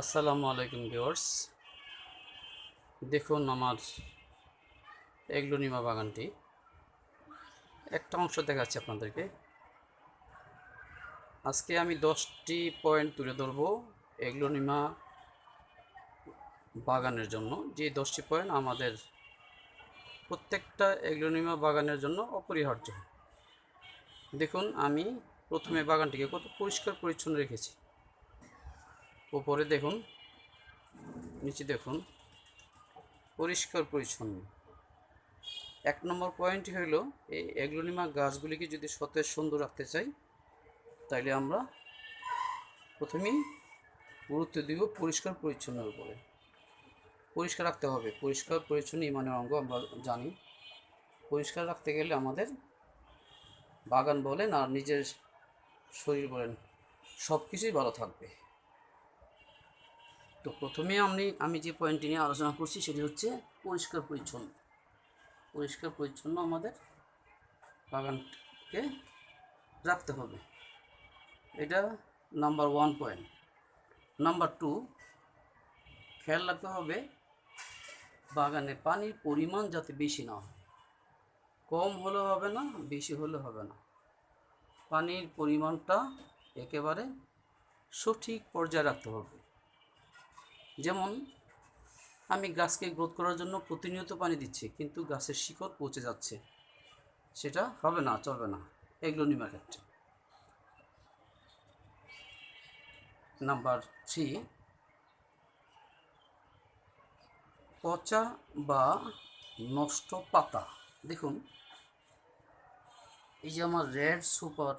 আসসালামু আলাইকুম ভিউয়ার্স। দেখুন আমার এগলোনিমা বাগানটি। একটা অংশ দেখাচ্ছি আপনাদেরকে। আজকে আমি দশটি পয়েন্ট তুলে ধরবো এগলোনিমা বাগানের জন্য। যে দশটি পয়েন্ট আমাদের প্রত্যেকটা এগলোনিমা বাগানের জন্য অপরিহার্য। দেখুন, আমি প্রথমে বাগানটিকে কত পরিষ্কার পরিচ্ছন্ন রেখেছি। উপরে দেখুন, নিচে দেখুন, পরিষ্কার পরিচ্ছন্ন। এক নম্বর পয়েন্ট হইল, এই এগ্লোনিমা গাছগুলিকে যদি সতেজ সুন্দর রাখতে চাই, তাইলে আমরা প্রথমেই গুরুত্ব দিব পরিষ্কার পরিচ্ছন্নের উপরে। পরিষ্কার রাখতে হবে। পরিষ্কার পরিচ্ছন্ন ইমানের অঙ্গ আমরা জানি। পরিষ্কার রাখতে গেলে আমাদের বাগান বলেন আর নিজের শরীর বলেন সব কিছুই ভালো থাকবে। তো প্রথমে আমি আমি যে পয়েন্টটি নিয়ে আলোচনা করছি সেটি হচ্ছে পরিষ্কার পরিচ্ছন্ন। পরিষ্কার পরিচ্ছন্ন আমাদের বাগানকে রাখতে হবে। এটা number one point number two খেয়াল রাখতে হবে বাগানে পানির পরিমাণ যাতে বেশি না হয়। কম হলে হবে না, বেশি হলে হবে না। পানির পরিমাণটা একেবারে সঠিক পর্যায়ে রাখতে হবে। যেমন, আমি গাছকে গ্রোথ করার জন্য প্রতিনিয়ত পানি দিচ্ছি, কিন্তু গাছের শিকড় পচে যাচ্ছে। সেটা হবে না, চলবে না। এগুলো নিমার ক্ষেত্রে। নাম্বার থ্রি, পচা বা নষ্ট পাতা। দেখুন, এই যে আমার রেড সুপার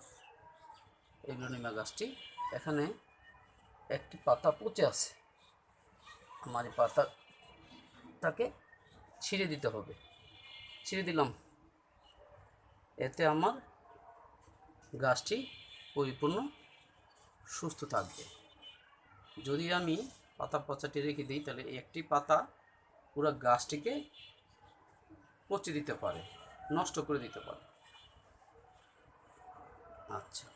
এগ্লোনিমা গাছটি, এখানে একটি পাতা পচে আছে। আমার পাতাটাকে ছিঁড়ে দিতে হবে। ছিঁড়ে দিলাম। এতে আমার গাছটি পরিপূর্ণ সুস্থ থাকবে। যদি আমি পাতা পচাটি রেখে দিই, তাহলে একটি পাতা পুরো গাছটিকে পচে দিতে পারে, নষ্ট করে দিতে পারে। আচ্ছা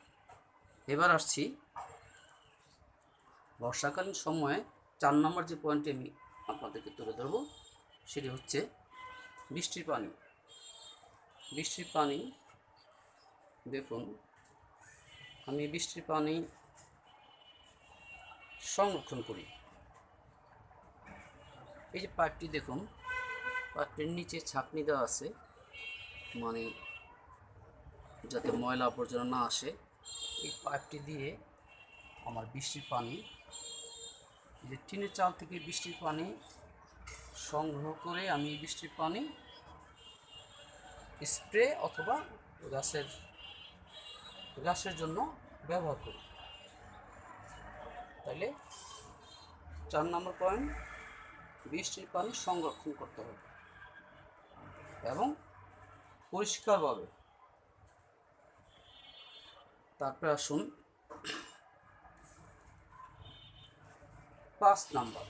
এবার আসছি বর্ষাকালীন সময়ে চার নম্বর যে পয়েন্টটি আমি আপনাদেরকে তুলে ধরবো, সেটি হচ্ছে বৃষ্টির পানি। বৃষ্টির পানি, দেখুন, আমি বৃষ্টির পানি সংরক্ষণ করি। এই যে পাইপটি দেখুন, পাইপটির নিচে ছাকনি দেওয়া আছে মানে যাতে ময়লা আবর্জনা না আসে। এই পাইপটি দিয়ে আমার বৃষ্টির পানি যে টিনের চাল থেকে বৃষ্টির পানি সংগ্রহ করে আমি বৃষ্টির পানি স্প্রে অথবা গাছের গাছের জন্য ব্যবহার করি। তাহলে চার নম্বর পয়েন্ট, বৃষ্টির পানি সংরক্ষণ করতে হবে এবং পরিষ্কারভাবে। তারপরে আসুন পাঁচ নাম্বার।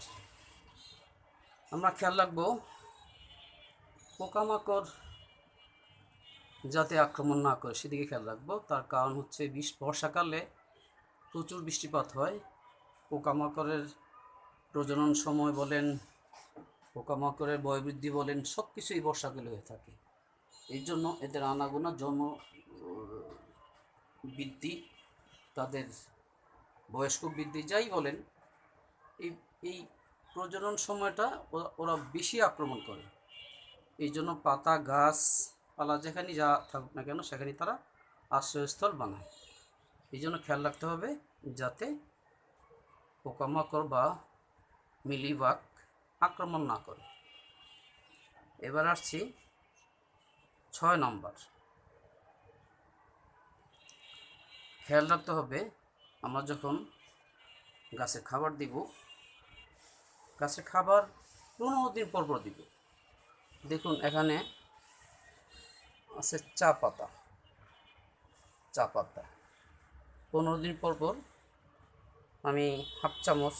আমরা খেয়াল রাখব, পোকামাকড় যাতে আক্রমণ না করে, সেদিকে খেয়াল রাখব। তার কারণ হচ্ছে বিশ বর্ষাকালে প্রচুর বৃষ্টিপাত হয়। পোকামাকড়ের প্রজনন সময় বলেন, পোকামাকড়ের বয়বৃদ্ধি বলেন সব কিছুই বর্ষাকালে হয়ে থাকে। এই জন্য এদের আনাগোনা জন্ম, বৃদ্ধি, তাদের বয়স্ক বৃদ্ধি, যাই বলেন এই এই প্রজনন সময়টা ওরা- বেশি আক্রমণ করে। এই জন্য পাতা, গাছ, পালা যেখানেই যা থাকুক না কেন, সেখানেই তারা আশ্রয়স্থল বানায়। এই জন্য খেয়াল রাখতে হবে যাতে পোকামাকড় বা মিলিবাগ আক্রমণ না করে। এবার আসছি ছয় নম্বর। খেয়াল রাখতে হবে আমরা যখন গাছে খাবার দিব গাছে খাবার পনেরো দিন পর পর দিব। দেখুন, এখানে আছে চা পাতা। চা পাতা। পনেরো দিন পর পর আমি হাফ চামচ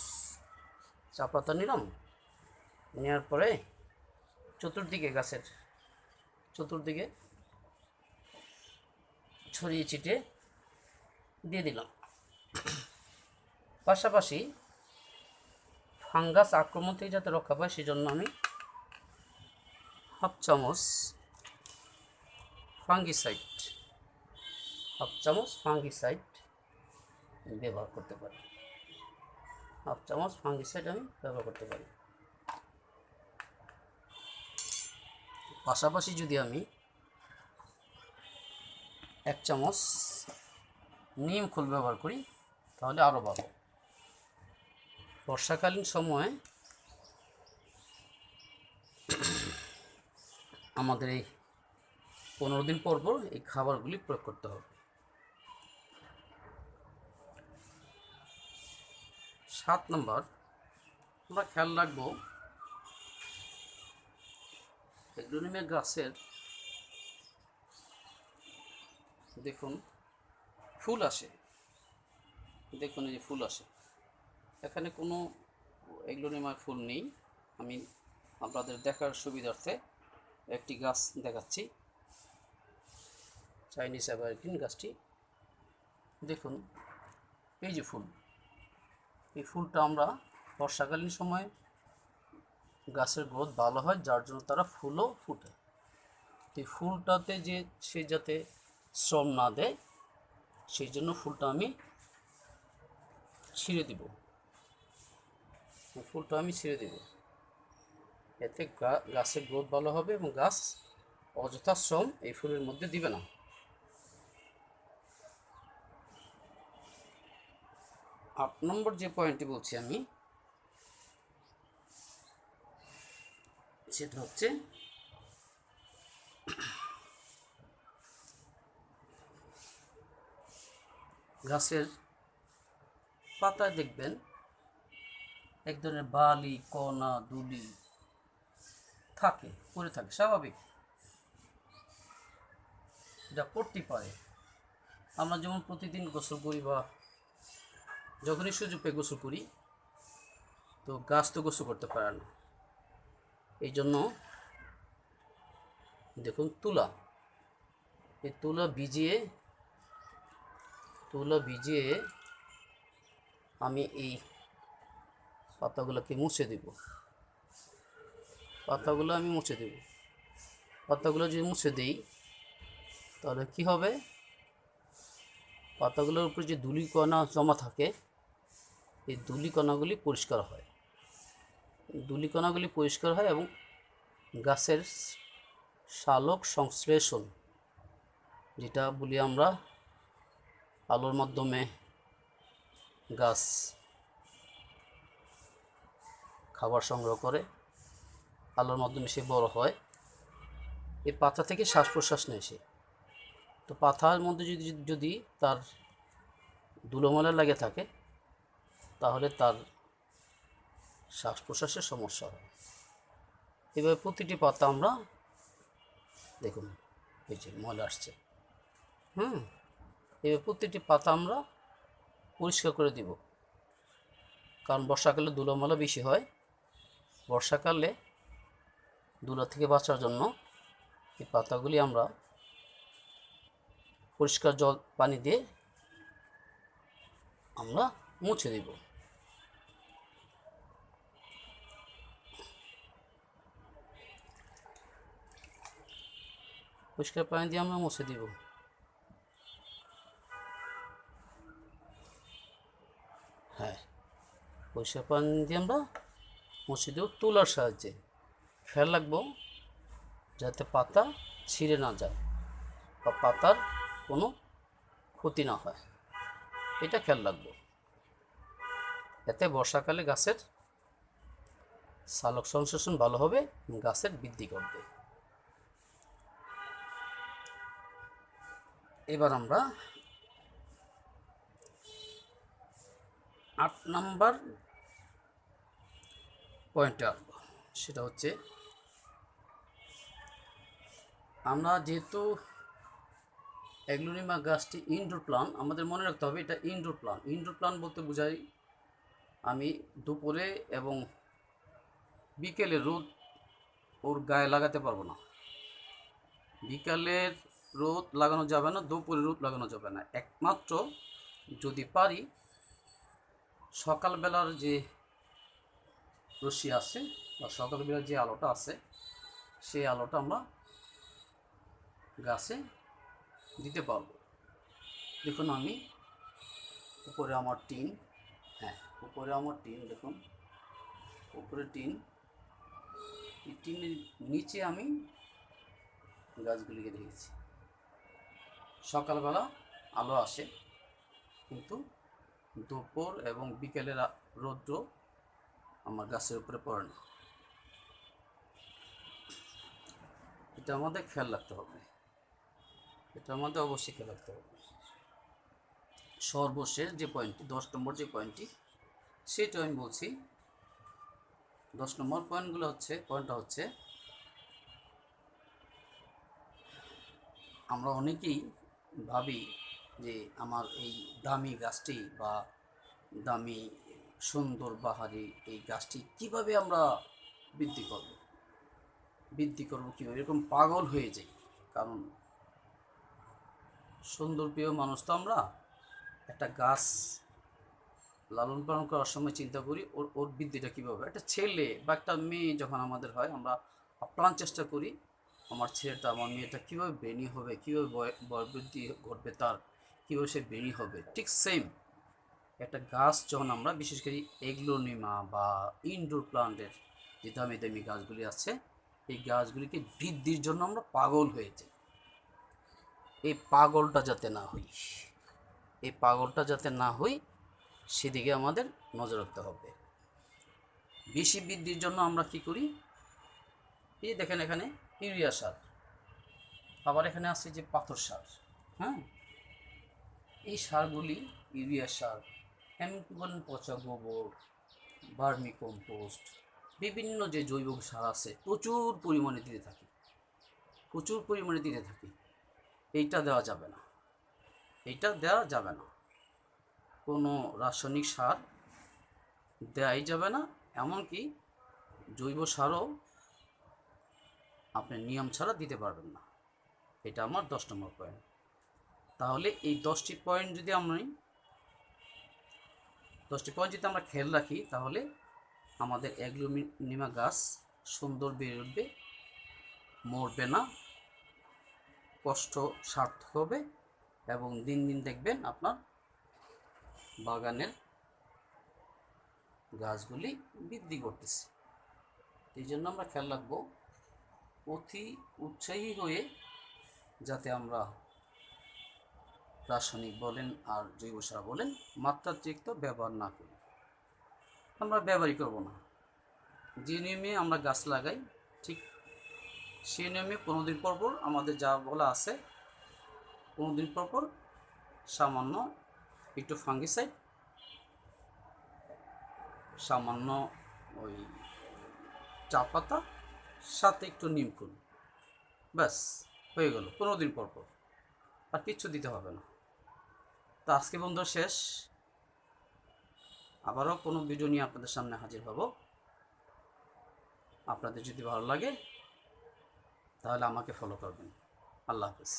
চা পাতা নিলাম। নেওয়ার পরে চতুর্দিকে গাছের, চতুর্দিকে ছড়িয়ে ছিটিয়ে দিয়ে দিলাম। পাশাপাশি ফাঙ্গাস আক্রমণ থেকে যাতে রক্ষা পায়, সেজন্য আমি হাফ চামচ ফাঙ্গিসাইড, হাফ চামচ ফাঙ্গিসাইড ব্যবহার করতে পারি। হাফ চামচ ফাঙ্গিসাইড আমি ব্যবহার করতে পারি। পাশাপাশি যদি আমি এক চামচ নিম খোল ব্যবহার করি, তাহলে আরও ভালো। বর্ষাকালীন সময়ে আমাদের এই পনেরো দিন পর পর এই খাবারগুলি প্রয়োগ করতে হবে। সাত নম্বর, আমরা খেয়াল রাখব এগ্রোনিমের গাছের দেখুন, ফুল আসে। দেখুন এই যে ফুল আসে। এখানে কোনো এগ্লোনিমার ফুল নেই। আমি আপনাদের দেখার সুবিধার্থে একটি গাছ দেখাচ্ছি। চাইনিজ অ্যাভারগ্রিন গাছটি। দেখুন, এই যে ফুল। এই ফুলটা আমরা বর্ষাকালীন সময় গাছের গ্রোথ ভালো হয়, যার জন্য তারা ফুলও ফুটে। এই ফুলটাতে যে সে যাতে শ্রম না দেয়, সেই জন্য ফুলটা আমি ছিঁড়ে দিব। ফুলটা আমি ছিঁড়ে দেব। এতে গাছের গ্রোথ ভালো হবে এবং গাছ অযথা শ্রম এই ফুলের মধ্যে দিবে না। আট নম্বর যে পয়েন্টটি বলছি আমি, সেটা হচ্ছে গাছের পাতায় দেখবেন এক ধরনের বালি, কণা, দুলি থাকে, পড়ে থাকে, স্বাভাবিক। এটা পড়তেই পারে। আমরা যেমন প্রতিদিন গোসল করি বা যখনই সুযোগ পেয়ে গোসল করি, তো গাছ তো গোসল করতে পারে না। এই জন্য দেখুন তুলা। এই তুলা ভিজিয়ে তুলা ভিজিয়ে আমি এই পাতাগুলোকে মুছে দেব। পাতাগুলো আমি মুছে দেব। পাতাগুলো যদি মুছে দিই, তাহলে কি হবে? পাতাগুলোর উপরে যে ধূলিকণা জমা থাকে, এই ধূলিকণাগুলি পরিষ্কার হয়। ধূলিকণাগুলি পরিষ্কার হয় এবং গাছের শালক সংশ্লেষণ, যেটা বলি আমরা আলোর মাধ্যমে গাছ খাবার সংগ্রহ করে আলোর মাধ্যমে সে বড় হয়। এই পাতা থেকে শ্বাস প্রশ্বাস নেয় সে। তো পাতার মধ্যে যদি যদি তার ধুলোমলা লাগে থাকে, তাহলে তার শ্বাস প্রশ্বাসের সমস্যা হয়। এভাবে প্রতিটি পাতা আমরা দেখুন, এই যে ময়লা আসছে। হুম এভাবে প্রতিটি পাতা আমরা পরিষ্কার করে দিব। কারণ বর্ষাকালে ধুলোমলা বেশি হয়। বর্ষাকালে ধুলো থেকে বাঁচার জন্য এই পাতাগুলি আমরা পরিষ্কার জল, পানি দিয়ে আমরা মুছে দেব। পরিষ্কার পানি দিয়ে আমরা মুছে দিব। হ্যাঁ পরিষ্কার পানি দিয়ে আমরা মুছে দেব তুলার সাহায্যে। খেয়াল রাখব যাতে পাতা ছিঁড়ে না যায় বা পাতার কোনো ক্ষতি না হয়। এটা খেয়াল রাখব। এতে বর্ষাকালে গাছের সালোক সংশ্লেষণ ভালো হবে গাছের বৃদ্ধি করবে এবার আমরা আট নাম্বার পয়েন্টে আসব সেটা হচ্ছে আমরা যেহেতু অ্যাগ্লোনিমা গাছটি ইনডোর প্লান আমাদের মনে রাখতে হবে এটা ইনডোর প্লান ইনডোর প্লান বলতে বোঝাই আমি দুপুরে এবং বিকেলে রোদ ওর গায়ে লাগাতে পারব না। বিকালের রোদ লাগানো যাবে না, দুপুরে রোদ লাগানো যাবে না। একমাত্র যদি পারি সকালবেলার যে রশ্মি আছে বা সকালবেলা যে আলোটা আছে, সেই আলোটা আমরা গাছে দিতে পারব। দেখুন আমি উপরে আমার টিন হ্যাঁ উপরে আমার টিন দেখুন, উপরে টিন টিনের নিচে আমি গাছগুলিকে রেখেছি সকালবেলা আলো আসে, কিন্তু দুপুর এবং বিকেলের রৌদ্র আমার গাছের উপরে পড়ে না। এটা আমাদের খেয়াল রাখতে হবে। এটা আমাদের অবশ্যই খেয়াল রাখতে হবে। সর্বশেষ যে পয়েন্টটি দশ নম্বর যে পয়েন্টটি সেটা আমি বলছি। দশ নম্বর পয়েন্টগুলো হচ্ছে পয়েন্টটা হচ্ছে, আমরা অনেকেই ভাবি যে আমার এই দামি গাছটি বা দামি সুন্দর বাহারি এই গাছটি কীভাবে আমরা বৃদ্ধি করব? বৃদ্ধি করব কীভাবে? এরকম পাগল হয়ে যাই। কারণ সুন্দর প্রিয় মানুষ তো আমরা। একটা গাছ লালন পালন করার সময় চিন্তা করি, ওর ওর বৃদ্ধিটা কীভাবে একটা ছেলে বা একটা মেয়ে যখন আমাদের হয়, আমরা আপ্রাণ চেষ্টা করি, আমার ছেলেটা, আমার মেয়েটা কীভাবে বেনি হবে? কীভাবে বয়, বয়বৃদ্ধি ঘটবে তার? কীভাবে সে বেনি হবে? ঠিক সেম একটা গাছ যখন আমরা, বিশেষ করে এগ্লোনিমা বা ইনডোর প্লান্টের যে দামি দামি গাছগুলি আছে, এই গাছগুলিকে বৃদ্ধির জন্য আমরা পাগল হয়ে যাই। এই পাগলটা যাতে না হই, এই পাগলটা যাতে না হই, সেদিকে আমাদের নজর রাখতে হবে। বেশি বৃদ্ধির জন্য আমরা কি করি? এই দেখেন এখানে ইউরিয়া সার, আবার এখানে আছে যে পাথর সার হ্যাঁ? এই সারগুলি ইউরিয়া সার এমনকি বলেন পচা গোবর ভার্মি কম্পোস্ট, বিভিন্ন যে জৈব সার আছে, প্রচুর পরিমাণে দিতে থাকি। প্রচুর পরিমাণে দিতে থাকি। এইটা দেওয়া যাবে না। এইটা দেওয়া যাবে না। কোনো রাসায়নিক সার দেওয়াই যাবে না, এমনকি জৈব সারও আপনি নিয়ম ছাড়া দিতে পারবেন না। এটা আমার দশ নম্বর পয়েন্ট তাহলে এই দশটি পয়েন্ট যদি আমি দশটি পয়েন্ট যদি আমরা খেয়াল রাখি, তাহলে আমাদের অ্যাগ্লোনিমা গাছ সুন্দর বেড়ে উঠবে, মরবে না কষ্ট সার্থক হবে এবং দিন দিন দেখবেন আপনার বাগানের গাছগুলি বৃদ্ধি করতেছে। এই জন্য আমরা খেয়াল রাখব, অতি উৎসাহী হয়ে যাতে আমরা রাসায়নিক বলেন আর জৈব সার বলেন, মাত্রাতিরিক্ত ব্যবহার না করি। আমরা ব্যবহারই করব না। যে নিয়মে আমরা গাছ লাগাই, ঠিক সেই নিয়মে পনেরো দিন পর পর আমাদের যা বলা আছে, পনেরো দিন পর পর সামান্য একটু ফাঙ্গিসাইড সামান্য ওই চা পাতা, সাথে একটু নিমকুল ব্যাস, হয়ে গেল, পনেরো দিন পর পর। আর কিচ্ছু দিতে হবে না। তো আজকে বন্ধু শেষ। আবারও কোনো ভিডিও নিয়ে আপনাদের সামনে হাজির হব। আপনাদের যদি ভালো লাগে, তাহলে আমাকে ফলো করবেন। আল্লাহ হাফিজ।